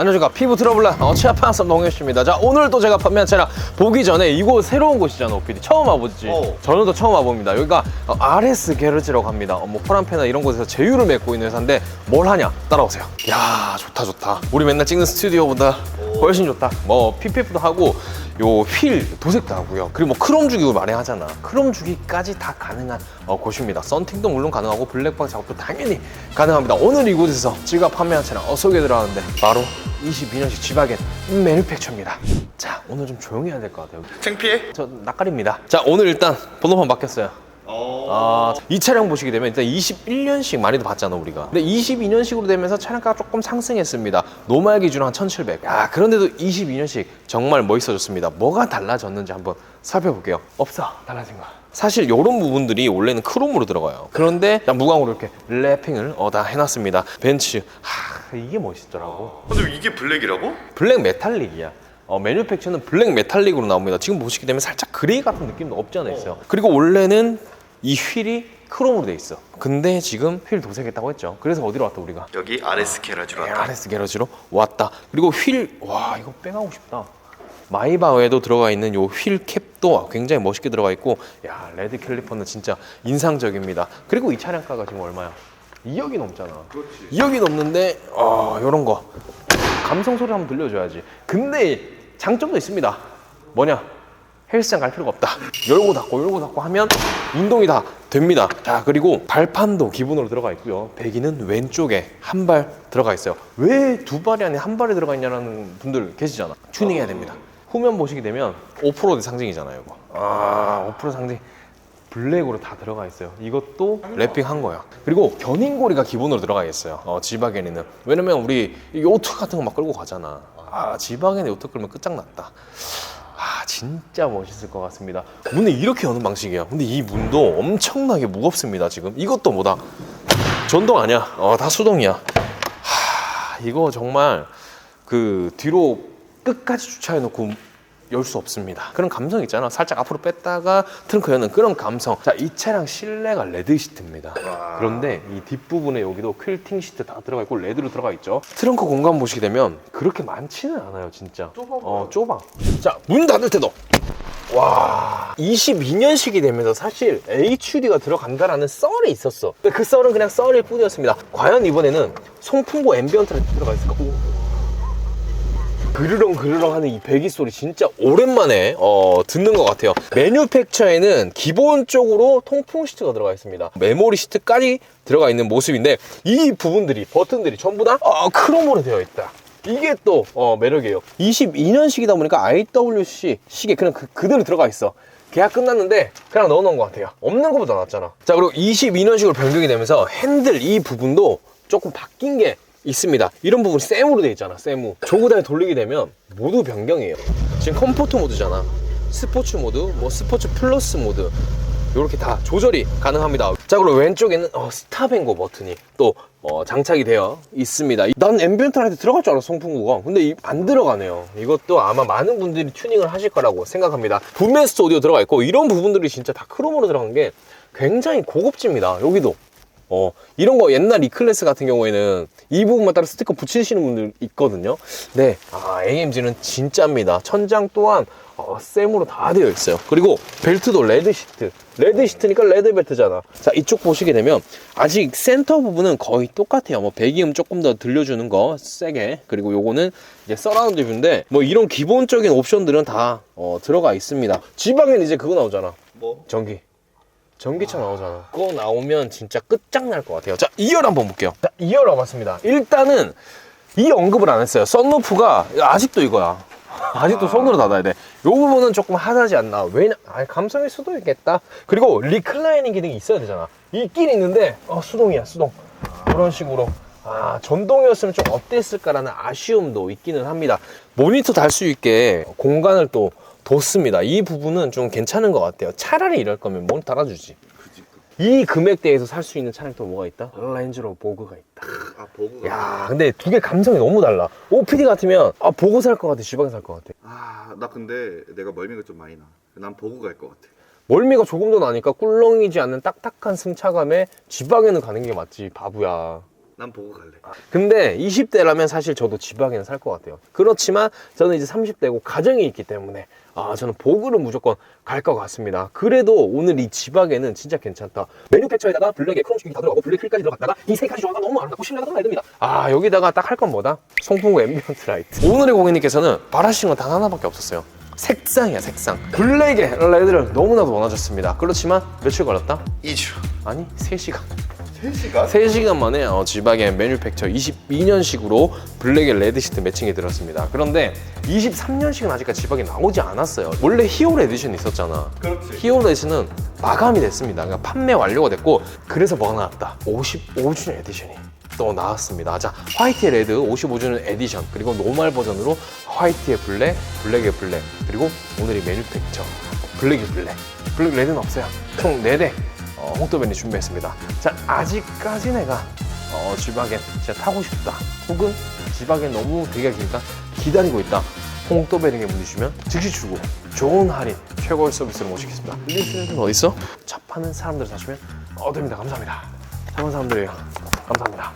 안녕하십니까 피부 트러블라 어, 치아파서 농혜씨입니다. 자 오늘 또 제가 판매한 차량 보기 전에 이곳 새로운 곳이잖아 오피디. 처음 와보지. 어. 저는 또 처음 와봅니다. 여기가 어, RS 게르지라고 합니다. 어, 뭐 포란페나 이런 곳에서 제휴를 맺고 있는 회사인데 뭘 하냐? 따라오세요. 야 좋다 좋다. 우리 맨날 찍는 스튜디오보다 훨씬 좋다. 뭐 PPF도 하고 요 휠 도색도 하고요. 그리고 뭐 크롬 주기도 많이 하잖아. 크롬 주기까지 다 가능한 어, 곳입니다. 썬팅도 물론 가능하고 블랙박 작업도 당연히 가능합니다. 오늘 이곳에서 제가 판매한 차량 어, 소개 들어가는데 바로 22년식 지바겐 매니팩처입니다. 자 오늘 좀 조용히 해야 될 것 같아요 창피해? 저 낯가립니다. 자 오늘 일단 번호판 바뀌었어요. 어. 아, 이 차량 보시게 되면 일단 21년식 많이도 봤잖아 우리가. 근데 22년식으로 되면서 차량가가 조금 상승했습니다. 노말 기준 한 1700. 아 그런데도 22년식 정말 멋있어졌습니다. 뭐가 달라졌는지 한번 살펴볼게요. 없어 달라진 거 사실 이런 부분들이 원래는 크롬으로 들어가요 그런데 그냥 무광으로 이렇게 랩핑을 어, 다 해놨습니다 벤츠 하 이게 멋있더라고 근데 이게 블랙이라고? 블랙 메탈릭이야. 어, 매뉴팩처는 블랙 메탈릭으로 나옵니다. 지금 보시게 되면 살짝 그레이 같은 느낌도 없지 않아 있어요. 그리고 원래는 이 휠이 크롬으로 돼 있어. 근데 지금 휠 도색했다고 했죠. 그래서 어디로 왔다 우리가? 여기 RS 게라지로 왔다. RS 게러지로 왔다. 그리고 휠, 와 이거 빼가고 싶다. 마이바흐에도 들어가 있는 요 휠 캡도 굉장히 멋있게 들어가 있고, 야 레드 캘리퍼는 진짜 인상적입니다. 그리고 이 차량가가 지금 얼마야? 2억이 넘잖아. 2억이 넘는데, 어 요런 거 감성 소리 한번 들려줘야지. 근데 장점도 있습니다. 뭐냐? 헬스장 갈 필요가 없다. 열고 닫고 열고 닫고 하면 운동이 다 됩니다. 자 그리고 발판도 기본으로 들어가 있고요. 배기는 왼쪽에 한 발 들어가 있어요. 왜 두 발이 아니라 한 발이 들어가 있냐는 분들 계시잖아. 튜닝해야 됩니다. 후면 보시게 되면 오프로드 상징이잖아요. 이거. 아 오프로드 상징. 블랙으로 다 들어가 있어요. 이것도 랩핑한 거야. 그리고 견인고리가 기본으로 들어가 있어요. 어, 지바겐에는. 왜냐면 우리 이 요트 같은 거 막 끌고 가잖아. 아, 지바겐에 요트 끌면 끝장났다. 아, 진짜 멋있을 것 같습니다. 문을 이렇게 여는 방식이야. 근데 이 문도 엄청나게 무겁습니다, 지금. 이것도 뭐다. 전동 아니야. 어, 다 수동이야. 하, 이거 정말 그 뒤로 끝까지 주차해놓고 열 수 없습니다. 그런 감성 있잖아. 살짝 앞으로 뺐다가 트렁크 여는 그런 감성. 자, 이 차량 실내가 레드 시트입니다. 그런데 이 뒷부분에 여기도 퀼팅 시트 다 들어가 있고 레드로 들어가 있죠. 트렁크 공간 보시게 되면 그렇게 많지는 않아요, 진짜. 좁아. 어, 좁아. 자, 문 닫을 때도 와 22년식이 되면서 사실 HUD가 들어간다라는 썰이 있었어 근데 그 썰은 그냥 썰일 뿐이었습니다 과연 이번에는 송풍구 앰비언트가 들어가 있을까? 오. 그르렁 그르렁 하는 이 배기 소리 진짜 오랜만에 어, 듣는 것 같아요. 매뉴팩처에는 기본적으로 통풍 시트가 들어가 있습니다. 메모리 시트까지 들어가 있는 모습인데 이 부분들이 버튼들이 전부 다 어, 크롬으로 되어 있다. 이게 또 어, 매력이에요. 22년식이다 보니까 IWC 시계 그냥 그, 그대로 들어가 있어. 계약 끝났는데 그냥 넣어놓은 것 같아요. 없는 것보다 낫잖아. 자 그리고 22년식으로 변경이 되면서 핸들 이 부분도 조금 바뀐 게 있습니다 이런 부분 쌤으로 돼 있잖아 쌤으로 조그다니 돌리게 되면 모두 변경이에요 지금 컴포트 모드잖아 스포츠 모드 뭐 스포츠 플러스 모드 이렇게 다 조절이 가능합니다. 자, 그리고 왼쪽에는 어, 스탑앤고 버튼이 또 어, 장착이 되어 있습니다. 난 앰비언트한테 들어갈 줄 알았어, 송풍구가. 근데 이- 안 들어가네요. 이것도 아마 많은 분들이 튜닝을 하실 거라고 생각합니다. 붐메스트 오디오 들어가 있고 이런 부분들이 진짜 다 크롬으로 들어간 게 굉장히 고급집니다. 여기도. 어, 이런 거 옛날 E클래스 같은 경우에는 이 부분만 따라 스티커 붙이시는 분들 있거든요. 네. 아, AMG는 진짜입니다. 천장 또한 어, 쌤으로 다 되어 있어요. 그리고 벨트도 레드 시트. 레드 시트니까 레드 벨트잖아. 자, 이쪽 보시게 되면 아직 센터 부분은 거의 똑같아요. 뭐 배기음 조금 더 들려주는 거 세게. 그리고 요거는 이제 서라운드 뷰인데 뭐 이런 기본적인 옵션들은 다 어, 들어가 있습니다. 지방엔 이제 그거 나오잖아. 뭐? 전기. 전기차 나오잖아. 그거 나오면 진짜 끝장날 것 같아요. 자, 2열 한번 볼게요. 자, 2열 와봤습니다. 일단은 이 언급을 안 했어요. 썬루프가 아직도 이거야. 아직도 손으로 닫아야 돼. 요 부분은 조금 하다지 않나. 왜냐, 아, 감성일 수도 있겠다. 그리고 리클라이닝 기능이 있어야 되잖아. 있긴 있는데, 어, 수동이야, 수동. 그런 식으로. 아, 전동이었으면 좀 어땠을까라는 아쉬움도 있기는 합니다. 모니터 달 수 있게 공간을 또 뒀습니다. 이 부분은 좀 괜찮은 것 같아요. 차라리 이럴 거면 모니터 달아주지. 이 금액대에서 살 수 있는 차량 또 뭐가 있다? 렌즈로 보그가 있다. 아 보고. 야, 근데 두 개 감성이 너무 달라. OPD 같으면 아 보고 살 것 같아, 지방에 살것 같아. 아나 근데 내가 멀미가 좀 많이 나. 난 보고 갈 것 같아. 멀미가 조금 더 나니까 꿀렁이지 않는 딱딱한 승차감에 지방에는 가는 게 맞지, 바보야. 난 보고 갈래. 근데 20대라면 사실 저도 지바겐 살것 같아요. 그렇지만 저는 이제 30대고 가정이 있기 때문에 아 저는 보그를 무조건 갈 것 같습니다. 그래도 오늘 이 지바겐은 진짜 괜찮다. 메뉴팩처에다가 블랙에 크롬 슈팅이 다 들어가고 블랙 휠까지 들어갔다가 이 세 가지 조화가 너무 아름답고 신뢰가 너무 됩니다. 아 여기다가 딱 할 건 뭐다? 송풍구 앰비언트 라이트. 오늘의 고객님께서는 바라시는 건단 하나밖에 없었어요. 색상이야 색상. 블랙의 레드를 너무나도 원하셨습니다. 그렇지만 며칠 걸렸다? 2주. 아니 3시간. 3시간? 3시간 만에 어, 지바겐 메뉴팩처 22년식으로 블랙의 레드 시트 매칭이 들었습니다. 그런데 23년식은 아직까지 지바겐 나오지 않았어요. 원래 히어로 에디션이 있었잖아. 그렇지. 히어로 에디션은 마감이 됐습니다. 그러니까 판매 완료가 됐고 그래서 뭐가 나왔다. 55주년 에디션이 또 나왔습니다. 자, 화이트의 레드 55주년 에디션 그리고 노멀 버전으로 화이트의 블랙, 블랙의 블랙 그리고 오늘이 메뉴팩처 블랙의 블랙, 블랙 레드는 없어요. 총 4대 어, 홍토변이 준비했습니다. 자, 아직까지 내가 어, 지바겐 진짜 타고 싶다. 혹은 지바겐 너무 대기가 길다. 기다리고 있다. 홍토베링에 문의주시면 즉시 출고 좋은 할인 최고의 서비스로 모시겠습니다. 리스는 어디 있어? 접하는 사람들 사시면 얻습니다. 감사합니다. 사는 사람들이에요. 감사합니다.